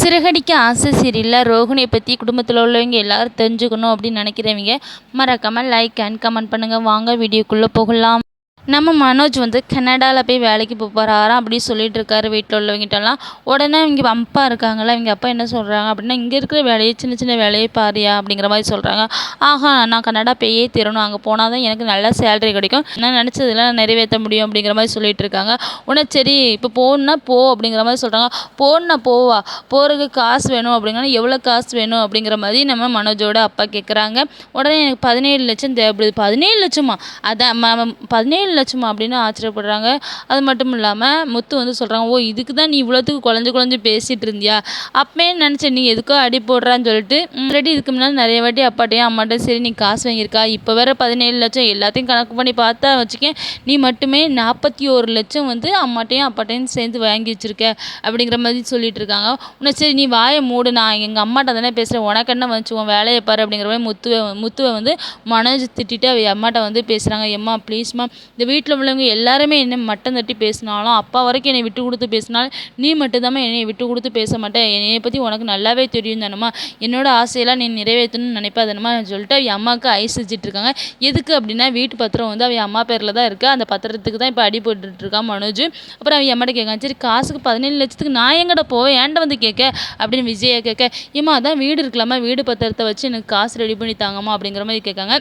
சிறகடிக்க ஆசை சீரியலில் ரோகிணியை பற்றி குடும்பத்தில் உள்ளவங்க எல்லாரும் தெரிஞ்சுக்கணும் அப்படின்னு நினைக்கிறவங்க மறக்காமல் லைக் அண்ட் கமெண்ட் பண்ணுங்கள் வாங்க வீடியோக்குள்ளே போகலாம். நம்ம மனோஜ் வந்து கனடாவில் போய் வேலைக்கு போக போகிறாராம் அப்படி சொல்லிட்டு இருக்காரு வீட்டில் உள்ளவங்கிட்டலாம் உடனே இங்கே அப்பா இருக்காங்களா இவங்க அப்பா என்ன சொல்கிறாங்க அப்படின்னா இங்கே இருக்கிற வேலையை சின்ன சின்ன வேலையை பாரியா? அப்படிங்கிற மாதிரி சொல்கிறாங்க ஆஹா நான் கனடா போயே தீரணும். அங்கே போனால் தான் எனக்கு நல்ல சேலரி கிடைக்கும். நான் நினச்சதெல்லாம் நிறைவேற்ற முடியும் அப்படிங்கிற மாதிரி சொல்லிட்டு இருக்காங்க. உடனே சரி இப்போ போகணுன்னா போ அப்படிங்கிற மாதிரி சொல்கிறாங்க போகணுன்னா போவா. போகிறதுக்கு காசு வேணும் அப்படிங்கன்னா எவ்வளோ காசு வேணும் அப்படிங்கிற மாதிரி நம்ம மனோஜோட அப்பா கேட்குறாங்க உடனே எனக்கு பதினேழு லட்சம் தேவைப்படுது. பதினேழு லட்சமா? அதான் ம- பதினேழு லட்சமா அப்படின்னு ஆச்சரியப்படுறாங்க. அது மட்டும் இல்லாமல் முத்து வந்து சொல்கிறாங்க ஓ இதுக்கு தான் நீ இவ்வளோத்துக்கு குழஞ்சு குழஞ்சு பேசிகிட்டு இருந்தியா? அப்பவே நினச்சேன் நீ எதுக்கோ அடி போடுறான்னு சொல்லிட்டு ஆல்ரெடி இதுக்கு முன்னாடி நிறைய வாட்டி அப்பாட்டையும் அம்மாட்டையும் சரி நீ காசு வாங்கியிருக்கா? இப்போ வேற பதினேழு லட்சம் எல்லாத்தையும் கணக்கு பண்ணி பார்த்தா வச்சுக்கேன் நீ மட்டுமே நாற்பத்தி ஒரு லட்சம் வந்து அம்மாட்டையும் அப்பாட்டையும் சேர்ந்து வாங்கி வச்சிருக்க அப்படிங்கிற மாதிரி சொல்லிட்டு இருக்காங்க. உன்னை சரி நீ வாயை மூடு நான் எங்கள் அம்மாட்ட தானே பேசுகிறேன் உனக்கு என்ன வச்சுக்கோன் வேலையை பாரு அப்படிங்கிற மாதிரி முத்துவை முத்துவை வந்து மனோஜ் திட்டிட்டு அவ அம்மாட்ட வந்து பேசுகிறாங்க எம்மா ப்ளீஸ்மா இந்த வீட்டில் உள்ளவங்க எல்லாருமே என்ன மட்டம் தட்டி பேசினாலும் அப்பா வரைக்கும் என்னை விட்டு கொடுத்து பேசினாலும் நீ மட்டும்தாம்மா என்னை விட்டு கொடுத்து பேச மாட்டேன் என்னையை பற்றி உனக்கு நல்லாவே தெரியும் தானம்மா. என்னோட ஆசையெல்லாம் நீ நிறைவேற்றணும்னு நினைப்பா தானம்மா. சொல்லிட்டு அவன் அம்மாவுக்கு ஐஸ் வச்சிட்ருக்காங்க எதுக்கு அப்படின்னா வீட்டு பத்திரம் வந்து அவன் அம்மா பேரில் தான் இருக்குது அந்த பத்திரத்துக்கு தான் இப்போ அடி போட்டுட்டு மனோஜ். அப்புறம் அவன் அம்மாட்ட கேட்கான் சரி காசுக்கு பதினேழு லட்சத்துக்கு நான் எங்கட போவேன்? ஏன்ட வந்து கேட்க? அப்படின்னு விஜயை கேட்க ஏம்மா அதான் வீடு இருக்கலாமா? வீடு பத்திரத்தை வச்சு எனக்கு காசு ரெடி பண்ணி தாங்கம்மா அப்படிங்கிற மாதிரி கேட்காங்க.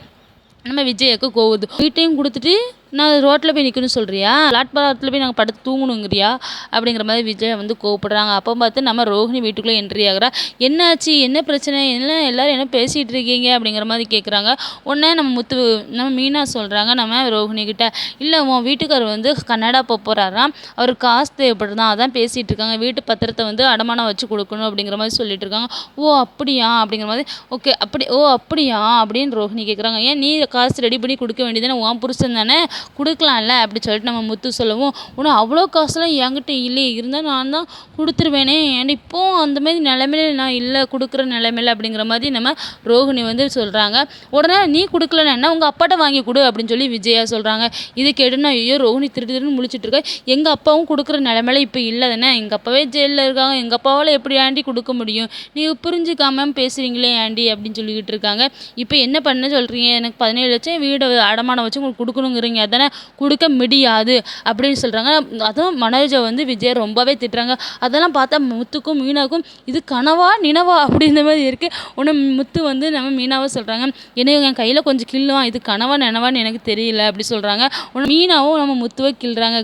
நம்ம விஜயாக்கு கோவுது வீட்டையும் கொடுத்துட்டு நான் ரோட்டில் போய் நிற்கணும்னு சொல்கிறியா பிளாட்பாரத்தில் போய் நாங்கள் படுத்து தூங்கணுங்கிறியா? அப்படிங்கிற மாதிரி விஜய் வந்து கோவப்படுறாங்க. அப்போ பார்த்து நம்ம ரோஹிணி வீட்டுக்குள்ளே என்ட்ரி ஆகுறா. என்னாச்சு? என்ன பிரச்சனை? என்ன? எல்லாரும் என்ன பேசிகிட்டு இருக்கீங்க? அப்படிங்கிற மாதிரி கேட்குறாங்க உடனே நம்ம முத்து நம்ம மீனா சொல்கிறாங்க நம்ம ரோஹிணிக்கிட்ட இல்லை உன் வீட்டுக்காரர் வந்து கன்னடா போக போகிறாராம் அவர் காசு தேவைப்படுதான் அதான் பேசிகிட்டு இருக்காங்க. வீட்டு பத்திரத்தை வந்து அடமானம் வச்சு கொடுக்கணும் அப்படிங்கிற மாதிரி சொல்லிட்டு இருக்காங்க. ஓ அப்படியா? அப்படிங்கிற மாதிரி ஓகே அப்படி ஓ அப்படியா? அப்படின்னு ரோஹிணி கேட்குறாங்க ஏன் நீ காசு ரெடி பண்ணி கொடுக்க வேண்டியதானே உன் புருஷன் தானே? கொடுக்கலாம்ல அப்படி சொல்லிட்டு நம்ம முத்து சொல்லவும். உனக்கு அவ்வளோ காசுலாம் என்கிட்ட இல்லையே இருந்தால் நான் தான் கொடுத்துருவேனே. ஏன்னா இப்போவும் அந்தமாரி நிலமையில நான் இல்லை கொடுக்குற நிலமையில அப்படிங்கிற மாதிரி நம்ம ரோஹிணி வந்து சொல்கிறாங்க உடனே நீ கொடுக்கலன்னா என்ன? உங்கள் அப்பாட்ட வாங்கி கொடு அப்படின்னு சொல்லி விஜயா சொல்கிறாங்க இதை கேட்டுனா ஐயோ ரோஹிணி திரு திருன்னு முழிச்சிட்டு எங்கள் அப்பாவும் கொடுக்குற நிலமையில இப்போ இல்லை தானே? எங்கள் அப்பாவே ஜெயிலில் இருக்காங்க. எங்கள் அப்பாவால் எப்படி ஆண்டி கொடுக்க முடியும்? நீங்கள் புரிஞ்சுக்காம பேசுகிறீங்களே ஆண்டி அப்படின்னு சொல்லிக்கிட்டு இருக்காங்க. இப்போ என்ன பண்ண சொல்கிறீங்க எனக்கு பதினேழு லட்சம் வீடு அடமானம் வச்சு உங்களுக்கு கொடுக்கணுங்கிறீங்க. தானே கொடுக்க முடியாது அப்படின்னு சொல்கிறாங்க அதுவும் மனோஜை வந்து விஜய் ரொம்பவே திட்டுறாங்க. அதெல்லாம் பார்த்தா முத்துக்கும் மீனாவுக்கும் இது கனவா நினவா? அப்படின்ற மாதிரி இருக்குது ஒன்று முத்து வந்து நம்ம மீனாவை சொல்கிறாங்க என்ன என் கையில் கொஞ்சம் கிள்ளுவான் இது கனவா நினவான்னு எனக்கு தெரியல. அப்படி சொல்கிறாங்க ஒன்று மீனாவும் நம்ம முத்துவை கிள்றாங்க.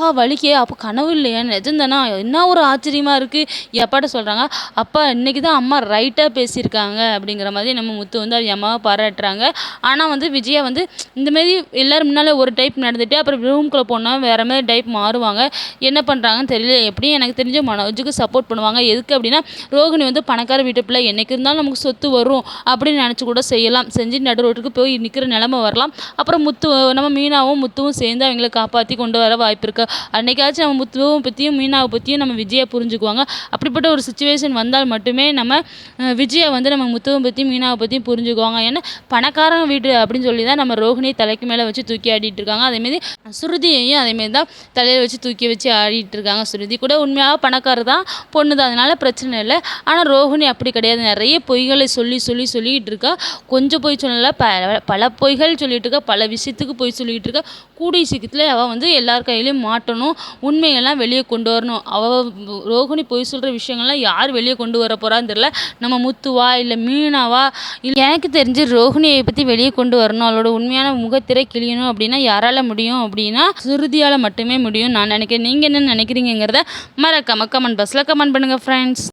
ஆ வலிக்கே. அப்போ கனவு இல்லையா. நிஜந்தானா என்ன ஒரு ஆச்சரியமாக இருக்குது எப்பாட்ட சொல்கிறாங்க அப்பா இன்னைக்கு தான் அம்மா ரைட்டாக பேசியிருக்காங்க. அப்படிங்கிற மாதிரி நம்ம முத்து வந்து அவங்க அம்மாவை பாராட்டுறாங்க. ஆனால் வந்து விஜயா வந்து இந்தமாரி எல்லோரும் முன்னால் ஒரு டைப் நடந்துட்டு அப்புறம் ரூம்குள்ளே போனால் வேறு மாதிரி டைப் மாறுவாங்க. என்ன பண்ணுறாங்கன்னு தெரியல. எப்படியும் எனக்கு தெரிஞ்ச மனோஜுக்கு சப்போர்ட் பண்ணுவாங்க. எதுக்கு அப்படின்னா ரோகிணி வந்து பணக்கார வீட்டு பிள்ளை. என்னைக்கு இருந்தாலும் நமக்கு சொத்து வரும் அப்படின்னு நினச்சி கூட செய்யலாம். செஞ்சு நடு ரோட்டுக்கு போய் நிற்கிற நிலமை வரலாம். அப்புறம் முத்து நம்ம மீனாவும் முத்துவும் சேர்ந்து அவங்கள காப்பாற்றி கொண்டு வர வாய்ப்பு இருக்குது அன்றைக்காச்சும் நம்ம முத்துவும் பற்றியும் மீனாவை பற்றியும் நம்ம விஜயை புரிஞ்சுக்குவாங்க. அப்படிப்பட்ட ஒரு சுச்சுவேஷன் வந்தால் மட்டுமே நம்ம விஜயை வந்து நம்ம முத்துவை பற்றியும் மீனாவை பற்றியும் புரிஞ்சுக்குவாங்க. ஏன்னா பணக்காரங்க வீடு அப்படின்னு சொல்லி தான் நம்ம ரோகிணியை தலைக்கு மேலே வச்சு தூக்கி ஆடிட்டு இருக்காங்க அதேமாரி சுருதியையும் அதேமாரி தான் தலையில் வச்சு தூக்கி வச்சு ஆடிட்டு இருக்காங்க சுருதி கூட உண்மையாக பணக்காரர் தான் பொண்ணு தான் அதனால பிரச்சனை இல்லை. ஆனால் ரோஹிணி அப்படி கிடையாது. நிறைய பொய்களை சொல்லி சொல்லி சொல்லிக்கிட்டு இருக்கா கொஞ்சம் பொய் சொல்லல. பல பல பொய்கள் சொல்லிட்டு இருக்கா பல விஷயத்துக்கு பொய் சொல்லிட்டு இருக்கா கூடிய சீக்கிரத்தில் அவள் வந்து எல்லார் கையிலையும் மாட்டணும். உண்மையெல்லாம் வெளியே கொண்டு வரணும். அவள் ரோகிணி பொய் சொல்கிற விஷயங்கள்லாம் யார் வெளியே கொண்டு வர போகிறான்னு தெரியல. நம்ம முத்துவா இல்லை மீனாவா? இல்லை எனக்கு தெரிஞ்சு ரோஹிணியை பற்றி வெளியே கொண்டு வரணும். அவளோட உண்மையான முகத்திரை கிழியணும் அப்படின்னா யாரால் முடியும் அப்படின்னா சுருதியால் மட்டுமே முடியும் நான் நினைக்கிறேன். நீங்கள் என்ன நினைக்கிறீங்கிறத மறக்காமல் கமெண்ட் பாக்ஸில் கமெண்ட் பண்ணுங்கள் ஃப்ரெண்ட்ஸ்